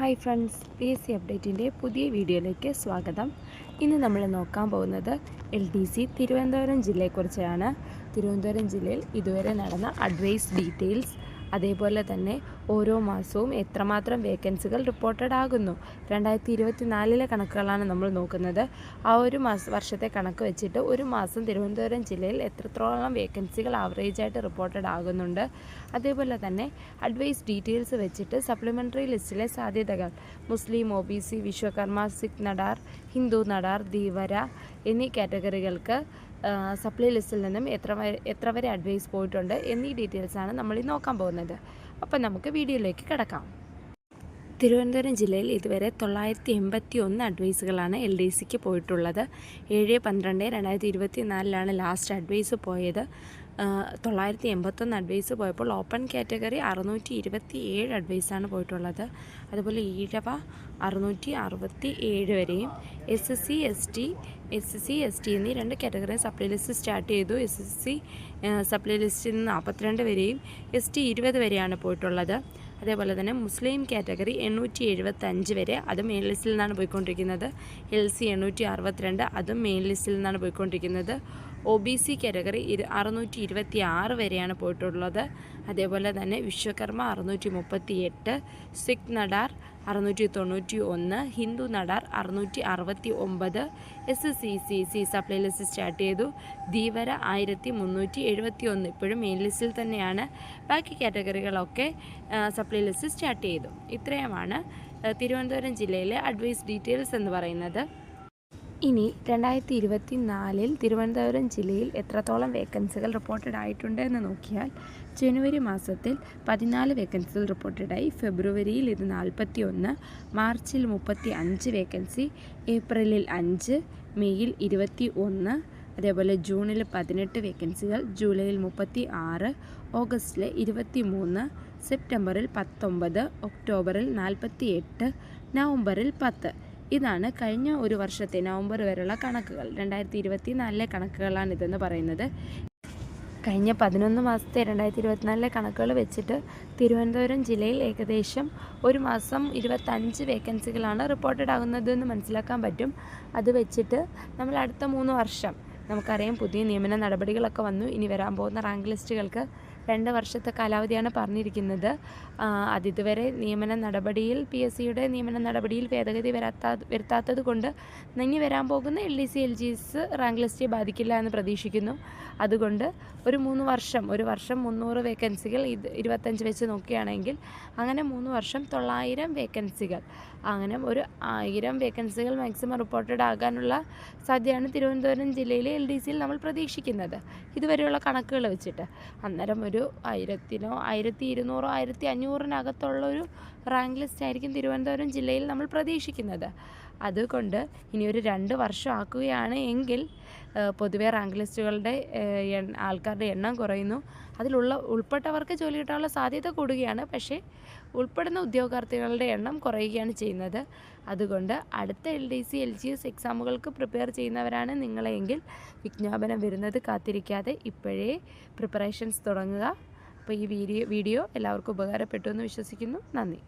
Hi friends P S C അപ്ഡേറ്റിന്റെ പുതിയ വീഡിയോയിലേക്ക് സ്വാഗതം. ഇന്ന് നമ്മൾ നോക്കാൻ പോകുന്നത് എൽ ഡി സി തിരുവനന്തപുരം ജില്ലയെക്കുറിച്ചാണ്. തിരുവനന്തപുരം ജില്ലയിൽ ഇതുവരെ നടന്ന അഡ്വൈസ് ഡീറ്റെയിൽസ് അതേപോലെ തന്നെ ഓരോ മാസവും എത്രമാത്രം വേക്കൻസികൾ റിപ്പോർട്ടഡ് ആകുന്നു? രണ്ടായിരത്തി ഇരുപത്തി നാലിലെ കണക്കുകളാണ് നമ്മൾ നോക്കുന്നത്. ആ ഒരു മാസ വർഷത്തെ കണക്ക് വെച്ചിട്ട് ഒരു മാസം തിരുവനന്തപുരം ജില്ലയിൽ എത്രത്തോളം വേക്കൻസികൾ ആവറേജായിട്ട് റിപ്പോർട്ടഡ് ആകുന്നുണ്ട്. അതേപോലെ തന്നെ അഡ്വൈസ് ഡീറ്റെയിൽസ് വെച്ചിട്ട് സപ്ലിമെന്ററി ലിസ്റ്റിലെ സാധ്യതകൾ. മുസ്ലിം O B C Vishwakarma Sikh Nadar Hindu Nadar Dheevara എന്നീ കാറ്റഗറികൾക്ക് സപ്ലൈ ലിസ്റ്റിൽ നിന്നും എത്ര എത്ര വരെ അഡ്വൈസ് പോയിട്ടുണ്ട് എന്നീ ഡീറ്റെയിൽസാണ് നമ്മൾ ഈ നോക്കാൻ പോകുന്നത്. അപ്പം നമുക്ക് വീഡിയോയിലേക്ക് കിടക്കാം. തിരുവനന്തപുരം ജില്ലയിൽ ഇതുവരെ തൊള്ളായിരത്തി എൺപത്തി ഒന്ന് അഡ്വൈസുകളാണ് എൽ ഡി സിക്ക് പോയിട്ടുള്ളത്. ഏഴ് പന്ത്രണ്ട് രണ്ടായിരത്തി ഇരുപത്തി നാലിലാണ് ലാസ്റ്റ് അഡ്വൈസ് പോയത്. തൊള്ളായിരത്തി എൺപത്തൊന്ന് അഡ്വൈസ് പോയപ്പോൾ ഓപ്പൺ കാറ്റഗറി അറുന്നൂറ്റി ഇരുപത്തി ഏഴ് അഡ്വൈസാണ് പോയിട്ടുള്ളത്. അതുപോലെ ഈഴവ അറുന്നൂറ്റി അറുപത്തി ഏഴ് വരെയും S S C S T S S C S T എന്നീ രണ്ട് കാറ്റഗറി സപ്ലൈ ലിസ്റ്റ് സ്റ്റാർട്ട് ചെയ്തു. എസ് എസ് സി സപ്ലൈ ലിസ്റ്റിൽ നിന്ന് നാൽപ്പത്തിരണ്ട് വരെയും എസ് ടി ഇരുപത് വരെയാണ് പോയിട്ടുള്ളത്. അതേപോലെ തന്നെ മുസ്ലിം കാറ്റഗറി എണ്ണൂറ്റി എഴുപത്തഞ്ച് വരെ അതും മെയിൻ ലിസ്റ്റിൽ നിന്നാണ് പോയിക്കൊണ്ടിരിക്കുന്നത്. എൽ സി എണ്ണൂറ്റി അറുപത്തിരണ്ട് അതും മെയിൻ ലിസ്റ്റിൽ നിന്നാണ് പോയിക്കൊണ്ടിരിക്കുന്നത്. ഒ ബി സി കാറ്റഗറി ഇരു അറുന്നൂറ്റി ഇരുപത്തി ആറ് വരെയാണ് പോയിട്ടുള്ളത്. അതേപോലെ തന്നെ വിശ്വകർമ്മ അറുന്നൂറ്റി മുപ്പത്തി എട്ട് സിഖ് നടാർ അറുന്നൂറ്റി തൊണ്ണൂറ്റി ഒന്ന് ഹിന്ദു നടാർ അറുന്നൂറ്റി അറുപത്തി ഒമ്പത് S C C C supply list start ചെയ്തു. ധീവര ആയിരത്തി മുന്നൂറ്റി എഴുപത്തി ഒന്ന് ഇപ്പോഴും മെയിൻ ലിസ്റ്റിൽ തന്നെയാണ്. ബാക്കി കാറ്റഗറികളൊക്കെ സപ്ലൈ ലിസ്റ്റ് സ്റ്റാർട്ട് ചെയ്തു. ഇത്രയുമാണ് തിരുവനന്തപുരം ജില്ലയിലെ അഡ്വൈസ് ഡീറ്റെയിൽസ് എന്ന് പറയുന്നത്. ഇനി രണ്ടായിരത്തി ഇരുപത്തി നാലിൽ തിരുവനന്തപുരം ജില്ലയിൽ എത്രത്തോളം വേക്കൻസികൾ റിപ്പോർട്ടഡ് ആയിട്ടുണ്ട് എന്ന് നോക്കിയാൽ ജനുവരി മാസത്തിൽ പതിനാല് വേക്കൻസികൾ റിപ്പോർട്ടഡായി ഫെബ്രുവരിയിൽ ഇത് നാൽപ്പത്തി ഒന്ന് മാർച്ചിൽ മുപ്പത്തി അഞ്ച് വേക്കൻസി ഏപ്രിലിൽ അഞ്ച് മെയ്യിൽ ഇരുപത്തി ഒന്ന് അതേപോലെ ജൂണിൽ പതിനെട്ട് വേക്കൻസികൾ ജൂലൈയിൽ മുപ്പത്തി ആറ് ഓഗസ്റ്റിൽ ഇരുപത്തി മൂന്ന് സെപ്റ്റംബറിൽ പത്തൊമ്പത് ഒക്ടോബറിൽ നാൽപ്പത്തി എട്ട് നവംബറിൽ പത്ത്. ഇതാണ് കഴിഞ്ഞ ഒരു വർഷത്തെ നവംബർ വരെയുള്ള കണക്കുകൾ. രണ്ടായിരത്തി ഇരുപത്തി നാലിലെ കണക്കുകളാണ് ഇതെന്ന് പറയുന്നത്. കഴിഞ്ഞ പതിനൊന്ന് മാസത്തെ രണ്ടായിരത്തി ഇരുപത്തിനാലിലെ കണക്കുകൾ വെച്ചിട്ട് തിരുവനന്തപുരം ജില്ലയിൽ ഏകദേശം ഒരു മാസം ഇരുപത്തഞ്ച് വേക്കൻസികളാണ് റിപ്പോർട്ടഡ് ആകുന്നതെന്ന് മനസ്സിലാക്കാൻ പറ്റും. അത് വെച്ചിട്ട് നമ്മൾ അടുത്ത മൂന്ന് വർഷം നമുക്കറിയാം പുതിയ നിയമന നടപടികളൊക്കെ വന്നു. ഇനി വരാൻ പോകുന്ന റാങ്ക് ലിസ്റ്റുകൾക്ക് രണ്ട് വർഷത്തെ കാലാവധിയാണ് പറഞ്ഞിരിക്കുന്നത്. അതിതുവരെ നിയമന നടപടിയിൽ പി എസ് സിയുടെ നിയമന നടപടിയിൽ ഭേദഗതി വരാത്ത വരുത്താത്തത് കൊണ്ട് നങ്ങി വരാൻ പോകുന്ന L D C L G S rank list ബാധിക്കില്ല എന്ന് പ്രതീക്ഷിക്കുന്നു. അതുകൊണ്ട് ഒരു മൂന്ന് വർഷം ഒരു വർഷം മുന്നൂറ് വേക്കൻസികൾ ഇത് ഇരുപത്തഞ്ച് വെച്ച് നോക്കുകയാണെങ്കിൽ അങ്ങനെ മൂന്ന് വർഷം തൊള്ളായിരം വേക്കൻസികൾ അങ്ങനെ ഒരു ആയിരം വേക്കൻസികൾ മാക്സിമം റിപ്പോർട്ടഡ് ആകാനുള്ള സാധ്യതയാണ് തിരുവനന്തപുരം ജില്ലയിലെ എൽ ഡി സിയിൽ നമ്മൾ പ്രതീക്ഷിക്കുന്നത്. ഇതുവരെയുള്ള കണക്കുകൾ വെച്ചിട്ട്. അന്നേരം ഒരു ആയിരത്തിനോ ആയിരത്തി ഇരുന്നൂറോ ആയിരത്തി അഞ്ഞൂറിനകത്തുള്ള ഒരു റാങ്ക് ലിസ്റ്റ് ആയിരിക്കും തിരുവനന്തപുരം ജില്ലയിൽ നമ്മൾ പ്രതീക്ഷിക്കുന്നത്. അതുകൊണ്ട് ഇനി ഒരു രണ്ട് വർഷം ആക്കുകയാണ് എങ്കിൽ പൊതുവെ റാങ്ക് ലിസ്റ്റുകളുടെ ആൾക്കാരുടെ എണ്ണം കുറയുന്നു. അതിലുള്ള ഉൾപ്പെട്ടവർക്ക് ജോലി കിട്ടാനുള്ള സാധ്യത കൂടുകയാണ്. പക്ഷേ ഉൾപ്പെടുന്ന ഉദ്യോഗാർത്ഥികളുടെ എണ്ണം കുറയുകയാണ് ചെയ്യുന്നത്. അതുകൊണ്ട് അടുത്ത L D C L G S എക്സാമുകൾക്ക് prepare ചെയ്യുന്നവരാണ് നിങ്ങളെങ്കിൽ വിജ്ഞാപനം വരുന്നത് കാത്തിരിക്കാതെ ഇപ്പോഴേ പ്രിപ്പറേഷൻസ് തുടങ്ങുക. അപ്പോൾ ഈ വീഡിയോ വീഡിയോ എല്ലാവർക്കും ഉപകാരപ്പെട്ടു എന്ന് വിശ്വസിക്കുന്നു. നന്ദി.